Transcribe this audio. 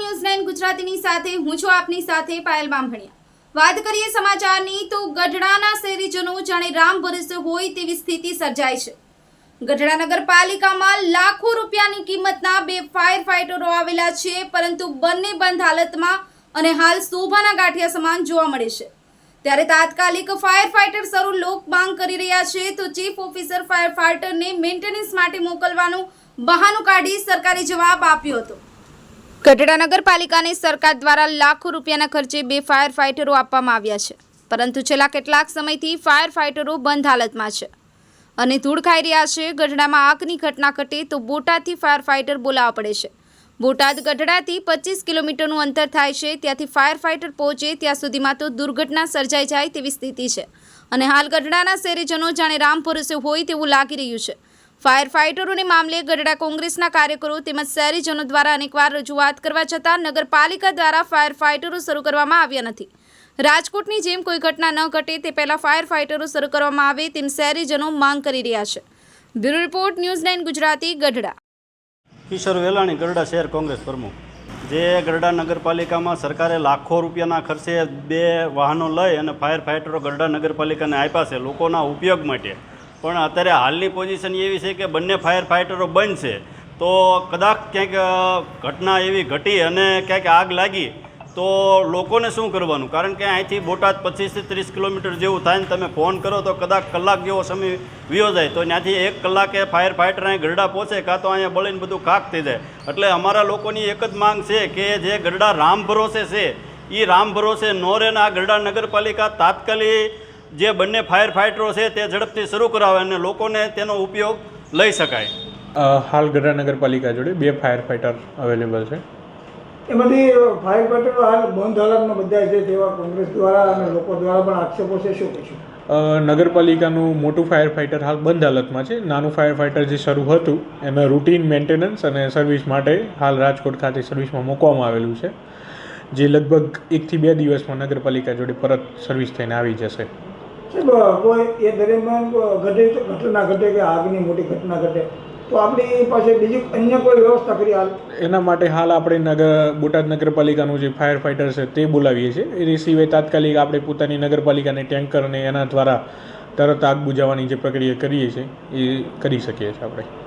Nine ગુજરાતીની સાથે, હું છું આપની સાથે પાયલ બામભણિયા. વાત કરીએ સમાચારની, તો ગઢડાના શહેરીજનો જાણે રામ ભરોસે હોય તેવી સ્થિતિ સર્જાઈ છે. ગઢડા નગરપાલિકામાં લાખો રૂપિયાની કિંમતના બે ફાયર ફાઇટરો આવેલા છે, પરંતુ બંને બંધ હાલતમાં અને હાલ શોભાના ગાંઠિયા સમાન જોવા મળે છે. ત્યારે તાત્કાલિક ફાયર ફાઇટર શરૂ લોક માંગ કરી રહ્યા છે, તો ચીફ ઓફિસર ફાયર ફાઇટરને મેન્ટેનન્સ માટે મોકલવાનું બહાનું કાઢી સરકારે જવાબ આપ્યો હતો. ગઢડા નગરપાલિકાની સરકાર દ્વારા લાખો રૂપિયાના ખર્ચે બે ફાયર ફાઇટરો આપવામાં આવ્યા છે. પરંતુ છેલ્લા કેટલાક સમયથી ફાયર ફાઇટરો બંધ હાલતમાં છે. અને ધૂળ ખાઈ રહ્યા છે. ગઢડામાં આગની ઘટના ઘટે તો બોટાદથી ફાયર ફાઇટર બોલાવવા પડે છે. બોટાદ ગઢડાથી પચીસ કિલોમીટરનું અંતર થાય છે. ત્યાંથી ફાયર ફાઇટર પહોંચે ત્યાં સુધીમાં તો દુર્ઘટના સર્જાઈ જાય તેવી સ્થિતિ છે. અને હાલ ગઢડાના શહેરીજનો જાણે રામ ભરોસે હોય તેવું લાગી રહ્યું છે. ફાયર ફાઇટરોને મામલે ગઢડા કોંગ્રેસના કાર્યકરો તેમજ શહેરીજનો દ્વારા અનેકવાર રજૂઆત કરવા છતાં નગરપાલિકા દ્વારા ફાયર ફાઇટરો શરૂ કરવામાં આવ્યા નથી. રાજકોટની જેમ કોઈ ઘટના ન ઘટે તે પહેલાં ફાયર ફાઇટરો શરૂ કરવામાં આવે તેમ શહેરીજનો માંગ કરી રહ્યા છે. Bureau report, news nine Gujarati, Gadhada. Kishor Velani Gadhada શહેર કોંગ્રેસ પ્રમુખ. જે ગરડા નગરપાલિકામાં સરકારે લાખો રૂપિયાના ખર્ચે બે વાહનો લઈ અને ફાયર ફાઇટરો ગરડા નગરપાલિકાને આપ્યા છે લોકોના ઉપયોગ માટે. પણ અત્યારે હાલની પોઝિશન એવી છે કે બંને ફાયર ફાઇટરો બંધ છે તો કદાચ ક્યાંક ઘટના એવી ઘટી અને ક્યાંક આગ લાગી, તો લોકોને શું કરવાનું? કારણ કે અહીંથી બોટાદ પચીસથી ત્રીસ કિલોમીટર જેવું થાય ને તમે ફોન કરો તો કદાચ કલાક જેવો સમય વ્યો જાય. તો ત્યાંથી એક કલાકે ફાયર ફાઇટર અહીં ગરડા પહોંચે, કાં તો અહીંયા બળીને બધું કાક થઈ જાય. એટલે અમારા લોકોની એક જ માંગ છે કે જે ગરડા રામ ભરોસે છે એ રામ ભરોસે નો રહે આ ગરડા નગરપાલિકા તાત્કાલિક જે બંને ફાયર ફાઇટરો છે તે ઝડપથી શરૂ કરાવે અને લોકોને તેનો ઉપયોગ લઈ શકાય. હાલ ગઢડા નગરપાલિકા જોડે બે ફાયર ફાઇટર અવેલેબલ છે. એમાંથી ફાયર ફાઇટરો હાલ બંધ હાલતમાં બધા છે તેવા કોંગ્રેસ દ્વારા અને લોકો દ્વારા પણ આક્ષેપો છે શું કહીશું? નગરપાલિકાનું મોટું ફાયર ફાઇટર હાલ બંધ હાલતમાં છે. નાનું ફાયર ફાઇટર જે શરૂ હતું એને રૂટીન મેન્ટેનન્સ અને સર્વિસ માટે હાલ રાજકોટ ખાતે સર્વિસમાં મૂકવામાં આવેલું છે. જે લગભગ એકથી બે દિવસમાં નગરપાલિકા જોડે પરત સર્વિસ થઈને આવી જશે. કોઈ એ દરમિયાન ઘટે ઘટના ઘટે કે આગની મોટી ઘટના ઘટે. તો આપણી પાસે બીજી અન્ય કોઈ વ્યવસ્થા કરી હાલ? એના માટે હાલ આપણે નગર, બોટાદ નગરપાલિકાનું જે ફાયર ફાઇટર છે તે બોલાવીએ છીએ. એ સિવાય તાત્કાલિક આપણે પોતાની નગરપાલિકાને ટેન્કર અને એના દ્વારા તરત આગ બુજાવવાની જે પ્રક્રિયા કરીએ છીએ, એ કરી શકીએ છીએ આપણે.